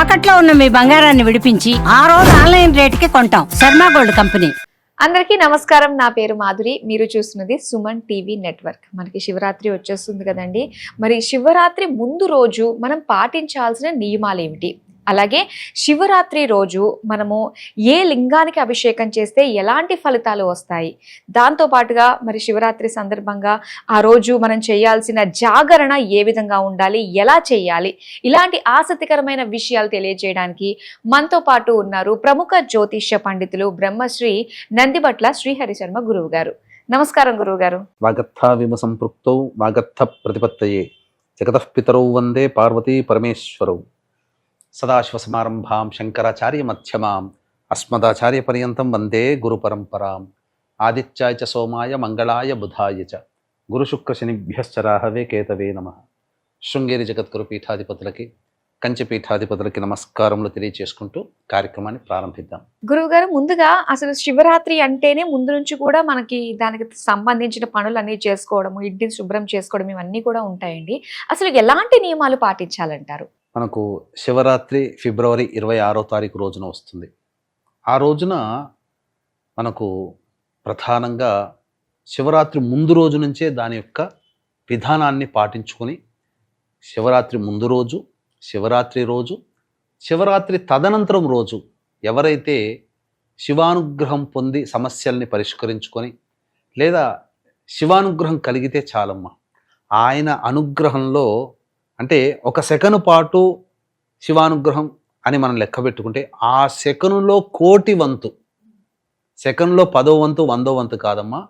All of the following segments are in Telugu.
తాకట్లో ఉన్న మీ బంగారాన్ని విడిపించి ఆ రోజు ఆన్లైన్ రేటుకి కొంటాం. Sharma gold company. అందరికీ నమస్కారం. నా పేరు మాధురి. మీరు చూస్తున్నది సుమన్ టీవీ నెట్వర్క్. మనకి శివరాత్రి వచ్చేస్తుంది కదండి. మరి శివరాత్రి ముందు రోజు మనం పాటించాల్సిన నియమాలు ఏమిటి అలాగే శివరాత్రి రోజు మనము ఏ లింగానికి అభిషేకం చేస్తే ఎలాంటి ఫలితాలు వస్తాయి? దాంతో పాటుగా మరి శివరాత్రి సందర్భంగా ఆ రోజు మనం చేయాల్సిన జాగరణ ఏ విధంగా ఉండాలి? ఎలా చేయాలి? ఇలాంటి ఆసక్తికరమైన విషయాలు తెలియజేయడానికి మనతో పాటు ఉన్నారు ప్రముఖ జ్యోతిష్య పండితులు బ్రహ్మశ్రీ నందిబట్ల శ్రీహరి శర్మ గురువు గారు నమస్కారం గురువు గారు వాగర్థావిమ సంపృక్తౌ వాగర్థ ప్రతిపత్తయే. జగతః పితరౌ వందే పార్వతీ పరమేశ్వరౌ. సదాశివసమారంభాం శంకరాచార్య మధ్యమాం అస్మదాచార్య పర్యంతం వందే గురు పరంపరాం ఆదిత్యాయ చ సోమాయ మంగళాయ బుధాయ చ గురుశుక్రశనిభ్యశ్చ రాహవే కేతవే నమ శృంగేరి జగద్గురు పీఠాధిపతులకి కంచపీఠాధిపతులకి నమస్కారములు తెలియచేసుకుంటూ కార్యక్రమాన్ని ప్రారంభిద్దాం। గురువుగారు ముందుగా అసలు శివరాత్రి అంటేనే ముందు నుంచి కూడా మనకి దానికి సంబంధించిన పనులన్నీ చేసుకోవడము ఇంటిని శుభ్రం చేసుకోవడం ఇవన్నీ కూడా ఉంటాయండి. అసలు ఎలాంటి నియమాలు పాటించాలంటారు? మనకు శివరాత్రి ఫిబ్రవరి ఇరవై ఆరో తారీఖు రోజున వస్తుంది. ఆ రోజున మనకు ప్రధానంగా శివరాత్రి ముందు రోజు నుంచే దాని యొక్క విధానాన్ని పాటించుకొని శివరాత్రి ముందు రోజు శివరాత్రి రోజు శివరాత్రి తదనంతరం రోజు ఎవరైతే శివానుగ్రహం పొంది సమస్యల్ని పరిష్కరించుకొని లేదా శివానుగ్రహం కలిగితే చాలమ్మా ఆయన అనుగ్రహంలో అంటే ఒక సెకను పాటు శివానుగ్రహం అని మనం లెక్క పెట్టుకుంటే ఆ సెకనులో కోటి వంతు సెకన్లో పదో వంతు వందో వంతు కాదమ్మా.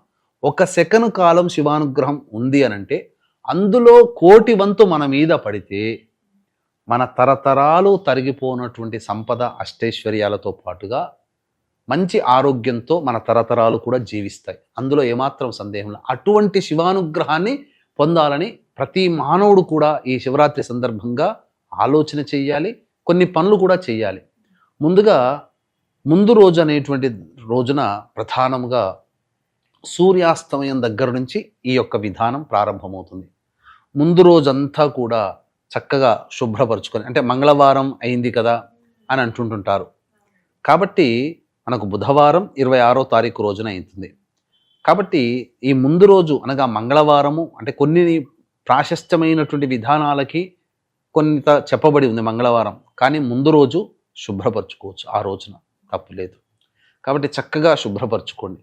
ఒక సెకను కాలం శివానుగ్రహం ఉంది అని అంటే అందులో కోటి వంతు మన మీద పడితే మన తరతరాలు తరిగిపోనటువంటి సంపద అష్టైశ్వర్యాలతో పాటుగా మంచి ఆరోగ్యంతో మన తరతరాలు కూడా జీవిస్తాయి. అందులో ఏమాత్రం సందేహం లేదు. అటువంటి శివానుగ్రహాన్ని పొందాలని ప్రతి మానవుడు కూడా ఈ శివరాత్రి సందర్భంగా ఆలోచన చెయ్యాలి కొన్ని పనులు కూడా చేయాలి ముందుగా ముందు రోజు అనేటువంటి రోజున ప్రధానముగా సూర్యాస్తమయం దగ్గర నుంచి ఈ యొక్క విధానం ప్రారంభమవుతుంది. ముందు రోజంతా కూడా చక్కగా శుభ్రపరచుకొని అంటే మంగళవారం అయింది కదా అని అంటుంటుంటారు. కాబట్టి మనకు బుధవారం ఇరవై ఆరో తారీఖు రోజున అవుతుంది. కాబట్టి ఈ ముందు రోజు అనగా మంగళవారము అంటే కొన్ని ప్రాశస్త్యమైనటువంటి విధానాలకి కొంత చెప్పబడి ఉంది మంగళవారం. కానీ ముందు రోజు శుభ్రపరచుకోవచ్చు. ఆ రోజున తప్పు లేదు. కాబట్టి చక్కగా శుభ్రపరచుకోండి.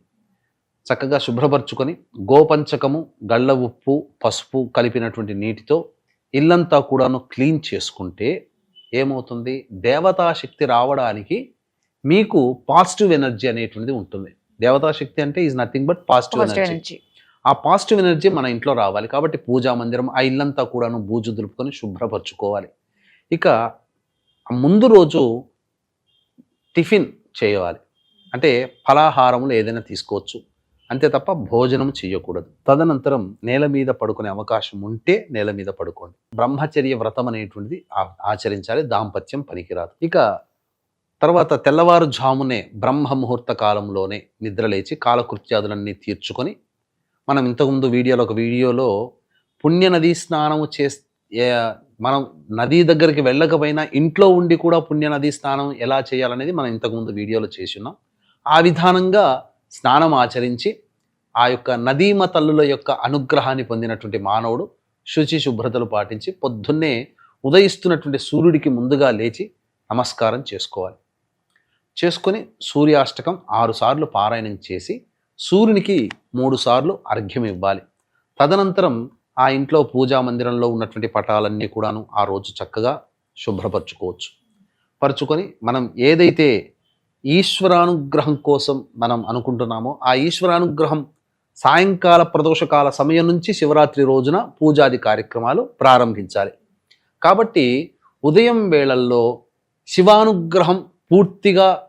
చక్కగా శుభ్రపరచుకొని గోపంచకము గళ్ళ ఉప్పు పసుపు కలిపినటువంటి నీటితో ఇల్లంతా కూడాను క్లీన్ చేసుకుంటే ఏమవుతుంది? దేవతాశక్తి రావడానికి మీకు పాజిటివ్ ఎనర్జీ అనేటువంటిది ఉంటుంది. దేవతాశక్తి అంటే is nothing but positive energy. ఆ పాజిటివ్ ఎనర్జీ మన ఇంట్లో రావాలి. కాబట్టి పూజా మందిరం ఆ ఇల్లంతా కూడాను బూజు దులుపుకొని శుభ్రపరచుకోవాలి. ఇక ముందు రోజు టిఫిన్ చేయాలి. అంటే ఫలాహారములు ఏదైనా తీసుకోవచ్చు. అంతే తప్ప భోజనం చేయకూడదు తదనంతరం నేల మీద పడుకునే అవకాశం ఉంటే నేల మీద పడుకోండి. బ్రహ్మచర్య వ్రతం అనేటువంటిది ఆచరించాలి. దాంపత్యం పనికిరాదు. ఇక తర్వాత తెల్లవారుజామునే బ్రహ్మ ముహూర్త కాలంలోనే నిద్రలేచి కాలకృత్యాదులన్నీ తీర్చుకొని మనం ఇంతకుముందు వీడియోలో ఒక వీడియోలో పుణ్య నదీ స్నానము చే మనం నదీ దగ్గరికి వెళ్ళకపోయినా ఇంట్లో ఉండి కూడా పుణ్య నదీ స్నానం ఎలా చేయాలనేది మనం ఇంతకుముందు వీడియోలో చేస్తున్నాం ఆ విధానంగా స్నానం ఆచరించి ఆ యొక్క నదీమ తల్లుల యొక్క అనుగ్రహాన్ని పొందినటువంటి మానవుడు శుచి శుభ్రతలు పాటించి పొద్దున్నే ఉదయిస్తున్నటువంటి సూర్యుడికి ముందుగా లేచి నమస్కారం చేసుకోవాలి. చేసుకొని సూర్యాష్టకం ఆరుసార్లు పారాయణం చేసి సూర్యునికి మూడుసార్లు అర్ఘ్యం ఇవ్వాలి. తదనంతరం ఆ ఇంట్లో పూజా మందిరంలో ఉన్నటువంటి పటాలన్నీ కూడాను ఆ రోజు చక్కగా శుభ్రపరచుకోవచ్చు. పరుచుకొని మనం ఏదైతే ఈశ్వరానుగ్రహం కోసం మనం అనుకుంటున్నామో ఆ ఈశ్వరానుగ్రహం సాయంకాల ప్రదోషకాల సమయం నుంచి శివరాత్రి రోజున పూజాది కార్యక్రమాలు ప్రారంభించాలి. కాబట్టి ఉదయం వేళల్లో శివానుగ్రహం పూర్తిగా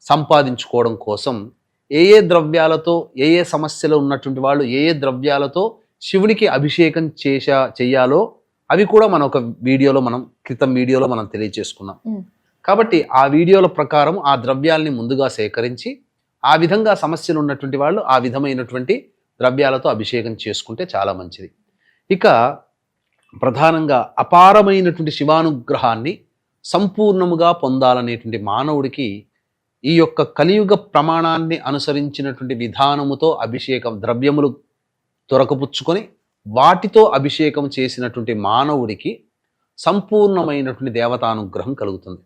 సంపాదించుకోవడం కోసం ఏ ఏ ద్రవ్యాలతో ఏ ఏ సమస్యలు ఉన్నటువంటి వాళ్ళు ఏ ఏ ద్రవ్యాలతో శివునికి అభిషేకం చేశా చెయ్యాలో అవి కూడా మన ఒక వీడియోలో మనం క్రితం వీడియోలో మనం తెలియజేసుకున్నాం మ్. కాబట్టి ఆ వీడియోల ప్రకారం ఆ ద్రవ్యాల్ని ముందుగా సేకరించి ఆ విధంగా సమస్యలు ఉన్నటువంటి వాళ్ళు ఆ విధమైనటువంటి ద్రవ్యాలతో అభిషేకం చేసుకుంటే చాలా మంచిది ఇక ప్రధానంగా అపారమైనటువంటి శివానుగ్రహాన్ని సంపూర్ణముగా పొందాలనేటువంటి మానవుడికి ఈ యొక్క కలియుగ ప్రమాణాన్ని అనుసరించినటువంటి విధానముతో అభిషేకం ద్రవ్యములు దొరకపుచ్చుకొని వాటితో అభిషేకం చేసినటువంటి మానవుడికి సంపూర్ణమైనటువంటి దేవతానుగ్రహం కలుగుతుంది.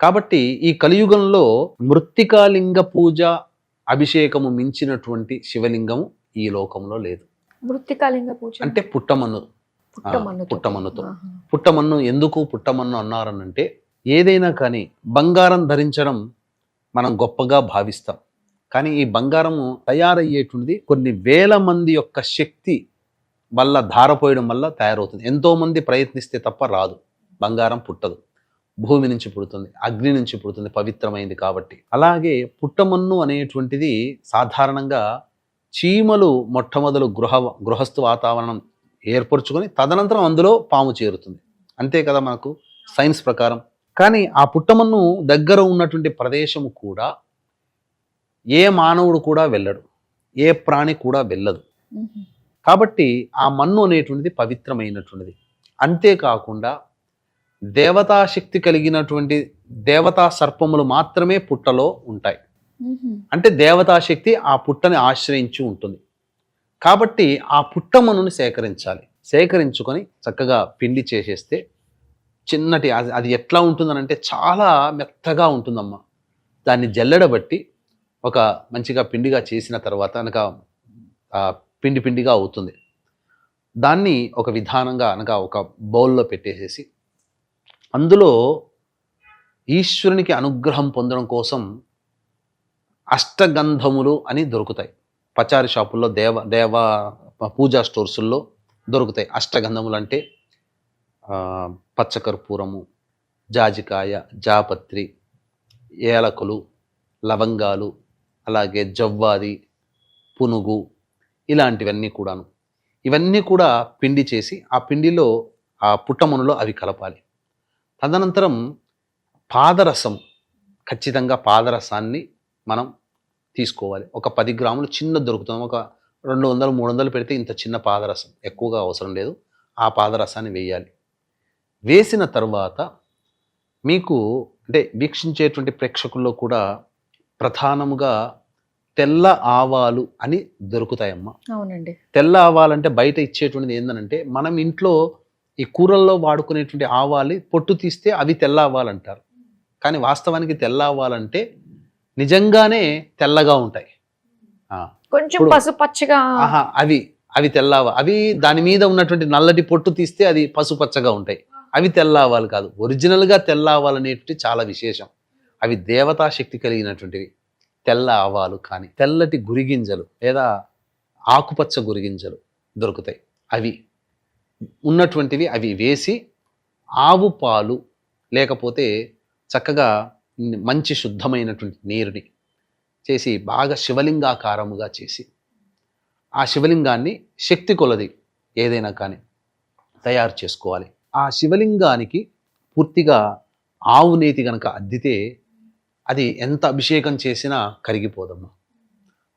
కాబట్టి ఈ కలియుగంలో మృత్తికాలింగ పూజ అభిషేకము మించినటువంటి శివలింగము ఈ లోకంలో లేదు. మృత్తికాలింగ పూజ అంటే పుట్టమన్ను. పుట్టమన్నుతో. పుట్టమన్ను ఎందుకు పుట్టమన్ను అన్నారనంటే ఏదైనా కానీ బంగారం ధరించడం మనం గొప్పగా భావిస్తాం. కానీ ఈ బంగారము తయారయ్యేటువంటిది కొన్ని వేల మంది యొక్క శక్తి వల్ల ధారపోయడం వల్ల తయారవుతుంది. ఎంతోమంది ప్రయత్నిస్తే తప్ప రాదు. బంగారం పుట్టదు. భూమి నుంచి పుడుతుంది. అగ్ని నుంచి పుడుతుంది. పవిత్రమైంది కాబట్టి. అలాగే పుట్టమన్ను అనేటువంటిది సాధారణంగా చీమలు మొట్టమొదలు గృహ గృహస్థు వాతావరణం ఏర్పరచుకొని తదనంతరం అందులో పాము చేరుతుంది. అంతే కదా మనకు? సైన్స్ ప్రకారం. కానీ ఆ పుట్టమన్ను దగ్గర ఉన్నటువంటి ప్రదేశము కూడా ఏ మానవుడు కూడా వెళ్ళడు ఏ ప్రాణి కూడా వెళ్ళదు. కాబట్టి ఆ మన్ను అనేటువంటిది పవిత్రమైనటువంటిది. అంతేకాకుండా దేవతా శక్తి కలిగినటువంటి దేవతా సర్పములు మాత్రమే పుట్టలో ఉంటాయి. అంటే దేవతా శక్తి ఆ పుట్టని ఆశ్రయించి ఉంటుంది. కాబట్టి ఆ పుట్టమనుని సేకరించాలి. సేకరించుకొని చక్కగా పిండి చేసేస్తే చిన్నటి అది అది ఎట్లా ఉంటుందనంటే చాలా మెత్తగా ఉంటుందమ్మా. దాన్ని జల్లెడబట్టి ఒక మంచిగా పిండిగా చేసిన తర్వాత అనగా పిండి పిండిగా అవుతుంది. దాన్ని ఒక విధానంగా అనగా ఒక బౌల్లో పెట్టేసేసి అందులో ఈశ్వరునికి అనుగ్రహం పొందడం కోసం అష్టగంధములు అని దొరుకుతాయి. పచారి షాపుల్లో దేవ దేవ పూజా స్టోర్సుల్లో దొరుకుతాయి అష్టగంధములు అంటే పచ్చకర్పూరము జాజికాయ జాపత్రి ఏలకులు లవంగాలు అలాగే జవ్వాది పునుగు ఇలాంటివన్నీ కూడాను. ఇవన్నీ కూడా పిండి చేసి ఆ పిండిలో ఆ పుట్టమునులో అవి కలపాలి. తదనంతరం పాదరసం ఖచ్చితంగా పాదరసాన్ని మనం తీసుకోవాలి. ఒక పది గ్రాములు చిన్న దొరుకుతుంది. ఒక రెండు వందలు మూడు వందలు పెడితే ఇంత చిన్న పాదరసం ఎక్కువగా అవసరం లేదు. ఆ పాదరసాన్ని వేయాలి. వేసిన తర్వాత మీకు అంటే వీక్షించేటువంటి ప్రేక్షకుల్లో కూడా ప్రధానముగా తెల్ల ఆవాలు అని దొరుకుతాయమ్మా. అవునండి. తెల్ల ఆవాలంటే బయట ఇచ్చేటువంటిది ఏంటంటే మనం ఇంట్లో ఈ కూరల్లో వాడుకునేటువంటి ఆవాలి పొట్టు తీస్తే అవి తెల్ల ఆవాలంటారు. కానీ వాస్తవానికి తెల్ల ఆవాలంటే నిజంగానే తెల్లగా ఉంటాయి. కొంచెం పసుపచ్చగా ఆహా అవి అవి తెల్లవ అవి దాని మీద ఉన్నటువంటి నల్లటి పొట్టు తీస్తే అది పసుపచ్చగా ఉంటాయి. అవి తెల్లవాలు కాదు. ఒరిజినల్గా తెల్ల ఆవాలు చాలా విశేషం. అవి దేవతా శక్తి కలిగినటువంటివి. తెల్ల ఆవాలు కానీ తెల్లటి గురిగింజలు లేదా ఆకుపచ్చ గురిగింజలు దొరుకుతాయి. అవి ఉన్నటువంటివి అవి వేసి ఆవు పాలు లేకపోతే చక్కగా మంచి శుద్ధమైనటువంటి నీరుని చేసి బాగా శివలింగాకారముగా చేసి ఆ శివలింగాన్ని శక్తి కొలది ఏదైనా కానీ తయారు చేసుకోవాలి. ఆ శివలింగానికి పూర్తిగా ఆవు నేతి గనక అద్దితే అది ఎంత అభిషేకం చేసినా కరిగిపోదమ్మా.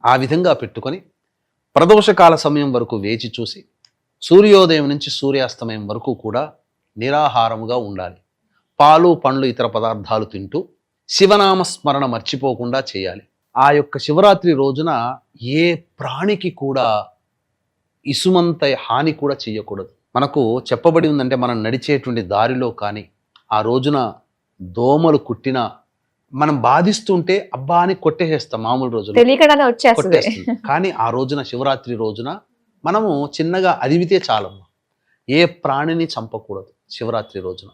ఆ విధంగా పెట్టుకొని ప్రదోషకాల సమయం వరకు వేచి చూసి సూర్యోదయం నుంచి సూర్యాస్తమయం వరకు కూడా నిరాహారముగా ఉండాలి. పాలు పండ్లు ఇతర పదార్థాలు తింటూ శివనామస్మరణ మర్చిపోకుండా చేయాలి. ఆ యొక్క శివరాత్రి రోజున ఏ ప్రాణికి కూడా ఇసుమంత హాని కూడా చేయకూడదు. మనకు చెప్పబడి ఉందంటే మనం నడిచేటువంటి దారిలో కానీ ఆ రోజున దోమలు కుట్టినా మనం బాధిస్తుంటే అబ్బా అని కొట్టేసేస్తాం మామూలు కొట్టేస్తుంది. కానీ ఆ రోజున శివరాత్రి రోజున మనము చిన్నగా అదివితే చాలమ్మ. ఏ ప్రాణిని చంపకూడదు శివరాత్రి రోజున.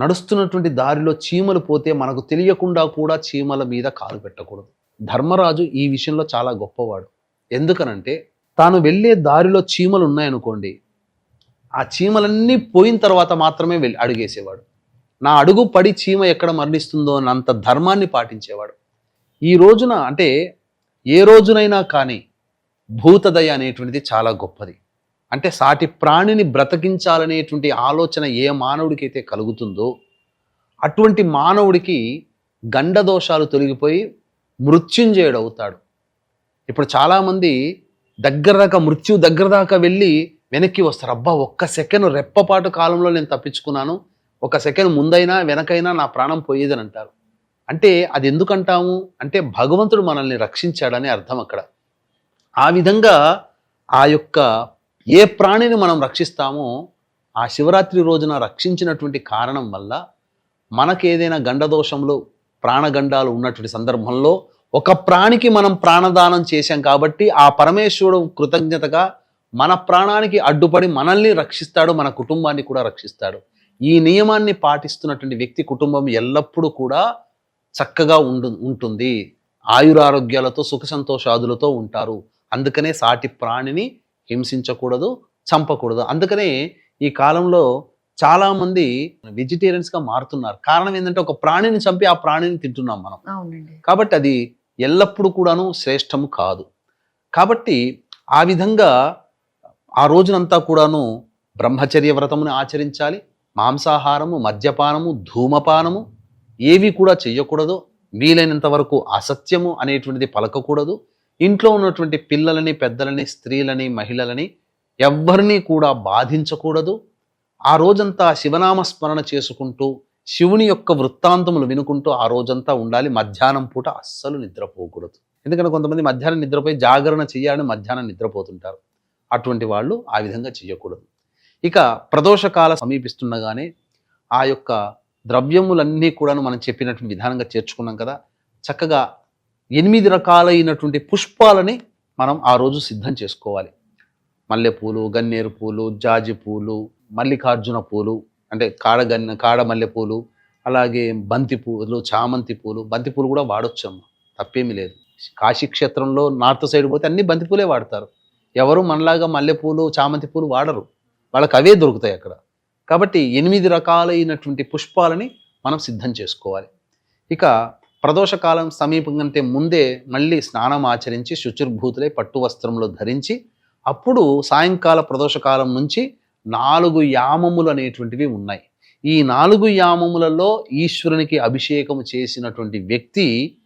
నడుస్తున్నటువంటి దారిలో చీమలు పోతే మనకు తెలియకుండా కూడా చీమల మీద కాలు పెట్టకూడదు. ధర్మరాజు ఈ విషయంలో చాలా గొప్పవాడు. ఎందుకనంటే తాను వెళ్ళే దారిలో చీమలు ఉన్నాయనుకోండి ఆ చీమలన్నీ పోయిన తర్వాత మాత్రమే వెళ్ళి అడుగేసేవాడు. నా అడుగు పడి చీమ ఎక్కడ మరణిస్తుందో అన్నంత ధర్మాన్ని పాటించేవాడు. ఈ రోజున అంటే ఏ రోజునైనా కానీ భూతదయ అనేటువంటిది చాలా గొప్పది. అంటే సాటి ప్రాణిని బ్రతికించాలనేటువంటి ఆలోచన ఏ మానవుడికైతే కలుగుతుందో అటువంటి మానవుడికి గండదోషాలు తొలగిపోయి మృత్యుంజయుడు అవుతాడు ఇప్పుడు చాలామంది దగ్గర దాకా మృత్యు దగ్గర దాకా వెళ్ళి వెనక్కి వస్తారు. అబ్బా ఒక్క సెకండ్ రెప్పపాటు కాలంలో నేను తప్పించుకున్నాను. ఒక సెకండ్ ముందైనా వెనకైనా నా ప్రాణం పోయేదని అంటారు. అంటే అది ఎందుకంటాము? అంటే భగవంతుడు మనల్ని రక్షించాడని అర్థం అక్కడ. ఆ విధంగా ఆ యొక్క ఏ ప్రాణిని మనం రక్షిస్తామో ఆ శివరాత్రి రోజున రక్షించినటువంటి కారణం వల్ల మనకేదైనా గండదోషంలో ప్రాణగండాలు ఉన్నటువంటి సందర్భంలో ఒక ప్రాణికి మనం ప్రాణదానం చేశాం కాబట్టి ఆ పరమేశ్వరుడు కృతజ్ఞతగా మన ప్రాణానికి అడ్డుపడి మనల్ని రక్షిస్తాడు మన కుటుంబాన్ని కూడా రక్షిస్తాడు. ఈ నియమాన్ని పాటిస్తున్నటువంటి వ్యక్తి కుటుంబం ఎల్లప్పుడూ కూడా చక్కగా ఉండు ఉంటుంది. ఆయురారోగ్యాలతో సుఖ సంతోషాదులతో ఉంటారు. అందుకనే సాటి ప్రాణిని హింసించకూడదు చంపకూడదు. అందుకనే ఈ కాలంలో చాలా మంది వెజిటేరియన్స్గా మారుతున్నారు. కారణం ఏంటంటే ఒక ప్రాణిని చంపి ఆ ప్రాణిని తింటున్నాం మనం. కాబట్టి అది ఎల్లప్పుడూ కూడాను శ్రేష్టము కాదు. కాబట్టి ఆ విధంగా ఆ రోజునంతా కూడాను బ్రహ్మచర్య వ్రతమును ఆచరించాలి మాంసాహారము మద్యపానము ధూమపానము ఏవి కూడా చెయ్యకూడదు వీలైనంత వరకు అసత్యము అనేటువంటిది పలకకూడదు. ఇంట్లో ఉన్నటువంటి పిల్లలని పెద్దలని స్త్రీలని మహిళలని ఎవ్వరినీ కూడా బాధించకూడదు. ఆ రోజంతా శివనామ స్మరణ చేసుకుంటూ శివుని యొక్క వృత్తాంతములు వినుకుంటూ ఆ రోజంతా ఉండాలి. మధ్యాహ్నం పూట అస్సలు నిద్రపోకూడదు. ఎందుకంటే కొంతమంది మధ్యాహ్నం నిద్రపోయి జాగరణ చేయాలని మధ్యాహ్నం నిద్రపోతుంటారు. అటువంటి వాళ్ళు ఆ విధంగా చేయకూడదు ఇక ప్రదోషకాల సమీపిస్తుండగానే ఆ యొక్క ద్రవ్యములన్నీ కూడాను మనం చెప్పినటువంటి విధానంగా చేర్చుకున్నాం కదా చక్కగా ఎనిమిది రకాలైనటువంటి పుష్పాలని మనం ఆ రోజు సిద్ధం చేసుకోవాలి. మల్లెపూలు గన్నేరు పూలు జాజి పూలు మల్లికార్జున పూలు అంటే కాడ గన్న కాడ మల్లెపూలు అలాగే బంతి పూలు చామంతి పూలు బంతి పూలు కూడా వాడొచ్చమ్మ తప్పేమీ లేదు. కాశీ క్షేత్రంలో నార్త్ సైడ్ పోతే అన్ని బంతిపూలే వాడతారు. ఎవరు మనలాగా మల్లెపూలు చామంతి పూలు వాడరు. వాళ్ళకి అవే దొరుకుతాయి అక్కడ. కాబట్టి ఎనిమిది రకాలైనటువంటి పుష్పాలని మనం సిద్ధం చేసుకోవాలి. ఇక ప్రదోషకాలం సమీపం కంటే ముందే మళ్ళీ స్నానం ఆచరించి శుచిర్భూతులై పట్టు వస్త్రంలో ధరించి అప్పుడు సాయంకాల ప్రదోషకాలం నుంచి నాలుగు యామములు అనేటువంటివి ఉన్నాయి. ఈ నాలుగు యామములలో ఈశ్వరునికి అభిషేకం చేసినటువంటి వ్యక్తి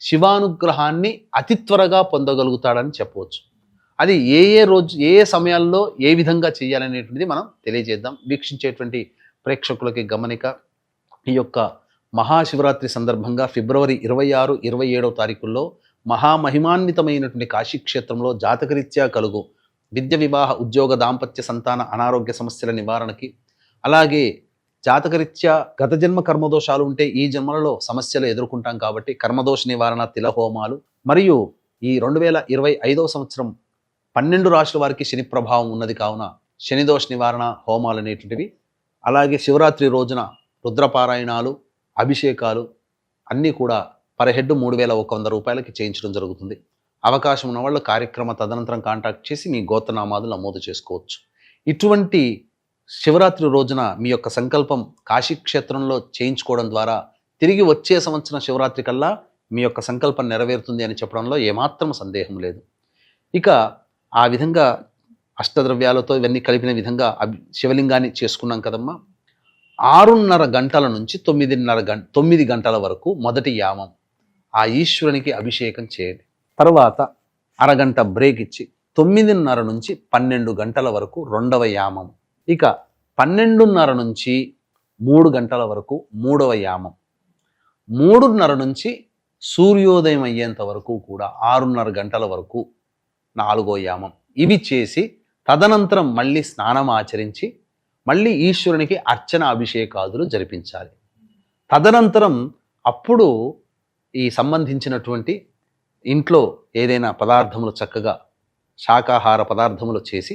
శివానుగ్రహాన్ని అతి త్వరగా పొందగలుగుతాడని చెప్పవచ్చు. అది ఏ ఏ రోజు ఏ ఏ సమయాల్లో ఏ విధంగా చేయాలనేటువంటిది మనం తెలియజేద్దాం. వీక్షించేటువంటి ప్రేక్షకులకి గమనిక ఈ యొక్క మహాశివరాత్రి సందర్భంగా ఫిబ్రవరి ఇరవై ఆరు ఇరవై ఏడవ తారీఖుల్లో మహామహిమాన్వితమైనటువంటి కాశీక్షేత్రంలో జాతకరీత్యా కలుగు విద్య వివాహ ఉద్యోగ దాంపత్య సంతాన అనారోగ్య సమస్యల నివారణకి అలాగే జాతకరీత్యా గత జన్మ కర్మదోషాలు ఉంటే ఈ జన్మలలో సమస్యలు ఎదుర్కొంటాం కాబట్టి కర్మదోష నివారణ తిలహోమాలు మరియు ఈ రెండు వేల ఇరవై ఐదవ సంవత్సరం పన్నెండు రాష్ట్రాల వారికి శని ప్రభావం ఉన్నది కావున శనిదోష నివారణ హోమాలు అనేటువంటివి. అలాగే శివరాత్రి రోజున రుద్రపారాయణాలు అభిషేకాలు అన్నీ కూడా పర్ హెడ్ మూడు వేల ఒక వంద రూపాయలకి చేయించడం జరుగుతుంది. అవకాశం ఉన్న వాళ్ళు కార్యక్రమ తదనంతరం కాంటాక్ట్ చేసి మీ గోత్రనామాలు నమోదు చేసుకోవచ్చు. ఇటువంటి శివరాత్రి రోజున మీ యొక్క సంకల్పం కాశీక్షేత్రంలో చేయించుకోవడం ద్వారా తిరిగి వచ్చే సంవత్సరం శివరాత్రి కల్లా మీ యొక్క సంకల్పం నెరవేరుతుంది అని చెప్పడంలో ఏమాత్రం సందేహం లేదు. ఇక ఆ విధంగా అష్టద్రవ్యాలతో ఇవన్నీ కలిపిన విధంగా అభి శివలింగాన్ని చేసుకున్నాం కదమ్మా. ఆరున్నర గంటల నుంచి తొమ్మిదిన్నర గంట తొమ్మిది గంటల వరకు మొదటి యామం. ఆ ఈశ్వరునికి అభిషేకం చేయండి. తర్వాత అరగంట బ్రేక్ ఇచ్చి తొమ్మిదిన్నర నుంచి పన్నెండు గంటల వరకు రెండవ యామం. ఇక పన్నెండున్నర నుంచి మూడు గంటల వరకు మూడవ యామం. మూడున్నర నుంచి సూర్యోదయం అయ్యేంత వరకు కూడా ఆరున్నర గంటల వరకు నాలుగో యామం. ఇవి చేసి తదనంతరం మళ్ళీ స్నానం ఆచరించి మళ్ళీ ఈశ్వరునికి అర్చన అభిషేకాదులు జరిపించాలి. తదనంతరం అప్పుడు ఈ సంబంధించినటువంటి ఇంట్లో ఏదైనా పదార్థములు చక్కగా శాకాహార పదార్థములు చేసి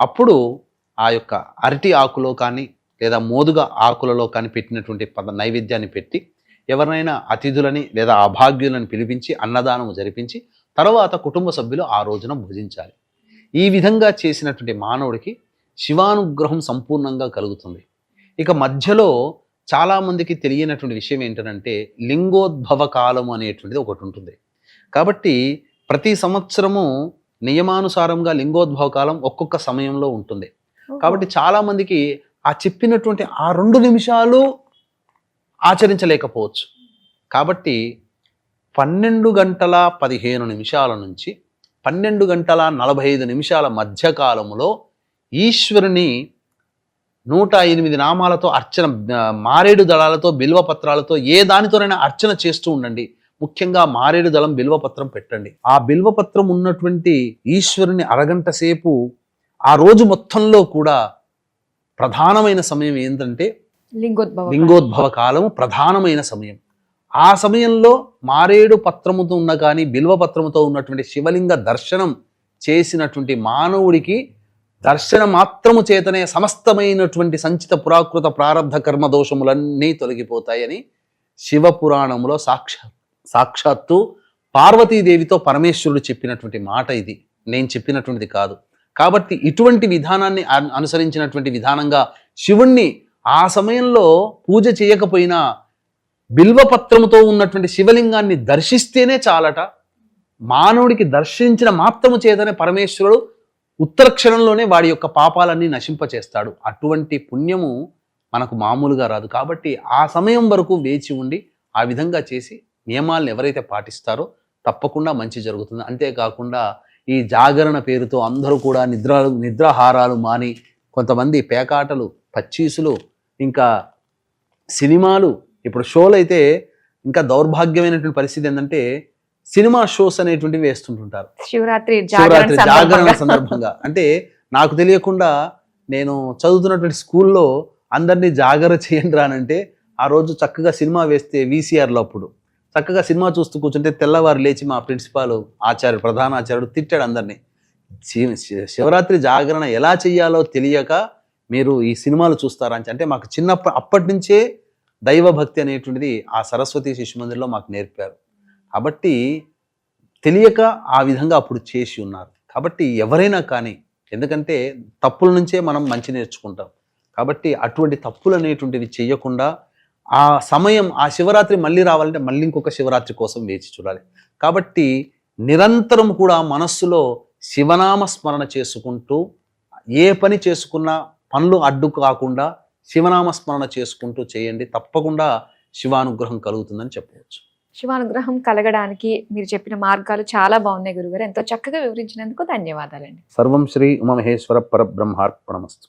అప్పుడు ఆ యొక్క అరటి ఆకులో కానీ లేదా మోదుగ ఆకులలో కానీ పెట్టినటువంటి పద నైవేద్యాన్ని పెట్టి ఎవరినైనా అతిథులని లేదా అభాగ్యులను పిలిపించి అన్నదానము జరిపించి తర్వాత కుటుంబ సభ్యులు ఆ రోజున భుజించాలి. ఈ విధంగా చేసినటువంటి మానవుడికి శివానుగ్రహం సంపూర్ణంగా కలుగుతుంది. ఇక మధ్యలో చాలామందికి తెలియనటువంటి విషయం ఏంటంటే లింగోద్భవ కాలం అనేటువంటిది ఒకటి ఉంటుంది. కాబట్టి ప్రతి సంవత్సరము నియమానుసారంగా లింగోద్భవ కాలం ఒక్కొక్క సమయంలో ఉంటుంది. కాబట్టి చాలా మందికి ఆ చెప్పినటువంటి ఆ రెండు నిమిషాలు ఆచరించలేకపోవచ్చు. కాబట్టి పన్నెండు గంటల పదిహేను నిమిషాల నుంచి పన్నెండు గంటల నలభై ఐదు నిమిషాల మధ్య కాలంలో ఈశ్వరుని నూట ఎనిమిది నామాలతో అర్చన మారేడు దళాలతో బిల్వ పత్రాలతో ఏ దానితోనైనా అర్చన చేస్తూ ఉండండి. ముఖ్యంగా మారేడు దళం బిల్వపత్రం పెట్టండి. ఆ బిల్వపత్రం ఉన్నటువంటి ఈశ్వరుని అరగంట సేపు ఆ రోజు మొత్తంలో కూడా ప్రధానమైన సమయం ఏంటంటే లింగోద్భవం లింగోద్భవ కాలము ప్రధానమైన సమయం. ఆ సమయంలో మారేడు పత్రముతో ఉన్న కానీ బిల్వ పత్రముతో ఉన్నటువంటి శివలింగ దర్శనం చేసినటువంటి మానవుడికి దర్శన మాత్రము చేతనే సమస్తమైనటువంటి సంచిత పురాకృత ప్రారంధ కర్మ దోషములన్నీ తొలగిపోతాయని శివ పురాణములో సాక్షా సాక్షాత్తు పార్వతీదేవితో పరమేశ్వరుడు చెప్పినటువంటి మాట ఇది. నేను చెప్పినటువంటిది కాదు. కాబట్టి ఇటువంటి విధానాన్ని అనుసరించినటువంటి విధానంగా శివుణ్ణి ఆ సమయంలో పూజ చేయకపోయినా బిల్వపత్రముతో ఉన్నటువంటి శివలింగాన్ని దర్శిస్తేనే చాలట. మానవుడికి దర్శించిన మాత్రము చేతనే పరమేశ్వరుడు ఉత్తర క్షణంలోనే వాడి యొక్క పాపాలన్నీ నశింపచేస్తాడు. అటువంటి పుణ్యము మనకు మామూలుగా రాదు. కాబట్టి ఆ సమయం వరకు వేచి ఉండి ఆ విధంగా చేసి నియమాలను ఎవరైతే పాటిస్తారో తప్పకుండా మంచి జరుగుతుంది. అంతేకాకుండా ఈ జాగరణ పేరుతో అందరూ కూడా నిద్ర నిద్రాహారాలు మాని కొంతమంది పేకాటలు పచ్చీసులు ఇంకా సినిమాలు ఇప్పుడు షోలు అయితే ఇంకా దౌర్భాగ్యమైనటువంటి పరిస్థితి ఏంటంటే సినిమా షోస్ అనేటువంటివి వేస్తుంటుంటారు. శివరాత్రి జాగరణ శివరాత్రి జాగరణ సందర్భంగా. అంటే నాకు తెలియకుండా నేను చదువుతున్నటువంటి స్కూల్లో అందరినీ జాగర చేయండి రానంటే ఆ రోజు చక్కగా సినిమా వేస్తే వీసీఆర్లో అప్పుడు. చక్కగా సినిమా చూస్తూ కూర్చుంటే తెల్లవారు లేచి మా ప్రిన్సిపాల్ ఆచార్యుడు ప్రధాన ఆచార్యుడు తిట్టాడు అందరినీ. శివరాత్రి జాగరణ ఎలా చెయ్యాలో తెలియక మీరు ఈ సినిమాలు చూస్తారా అని అంటే మాకు చిన్నప్పటి అప్పటి నుంచే దైవభక్తి అనేటువంటిది ఆ సరస్వతి శిశు మందిర్లో మాకు నేర్పారు. కాబట్టి తెలియక ఆ విధంగా అప్పుడు చేసి ఉన్నారు. కాబట్టి ఎవరైనా కానీ ఎందుకంటే తప్పుల నుంచే మనం మంచి నేర్చుకుంటాం. కాబట్టి అటువంటి తప్పులు అనేటువంటివి చేయకుండా ఆ సమయం ఆ శివరాత్రి మళ్ళీ రావాలంటే మళ్ళీ ఇంకొక శివరాత్రి కోసం వేచి చూడాలి. కాబట్టి నిరంతరం కూడా మనస్సులో శివనామ స్మరణ చేసుకుంటూ ఏ పని చేసుకున్నా పనులు అడ్డు కాకుండా శివనామ స్మరణ చేసుకుంటూ చేయండి. తప్పకుండా శివానుగ్రహం కలుగుతుందని చెప్పవచ్చు. శివానుగ్రహం కలగడానికి మీరు చెప్పిన మార్గాలు చాలా బాగున్నాయి గురుగారు. ఎంతో చక్కగా వివరించినందుకు ధన్యవాదాలండి. సర్వం శ్రీ ఉమమహేశ్వర పరబ్రహ్మార్పణమస్తు.